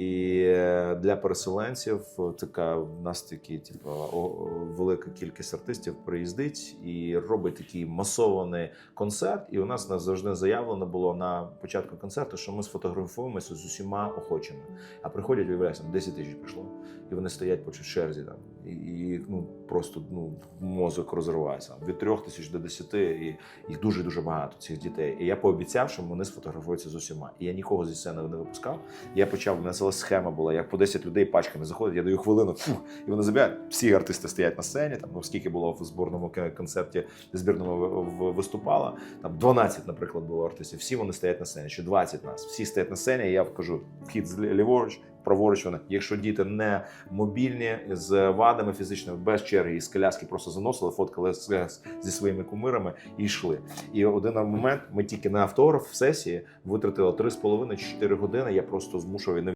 І е, для переселенців така в нас такі, типу, велика кількість артистів приїздить і робить такий масований концерт. І у нас нас завжди заявлено було на початку концерту, що ми сфотографуємося з усіма охочими. А приходять, виявляється, 10 тисяч прийшло, і вони стоять по черзі там. І, і ну просто ну мозок розривається від трьох тисяч до десяти, і їх дуже дуже багато цих дітей. І я пообіцяв, що вони сфотографуються з усіма. І я нікого зі сцени не випускав. Я почав, у мене схема була, як по 10 людей пачками заходять, я даю хвилину, фух, і вони забігають. Всі артисти стоять на сцені. Там ну скільки було в зборному концерті, збірному виступала. Там 12, наприклад, було артистів. Всі вони стоять на сцені, чи 20 нас. Всі стоять на сцені. і Я кажу, вхід з ліворуч. Праворуч вони, якщо діти не мобільні з вадами фізичними, без черги і з коляски просто заносили, фоткали зі своїми кумирами і йшли. І один момент ми тільки на автограф в сесії витратили 3,5-4 години. Я просто змушував і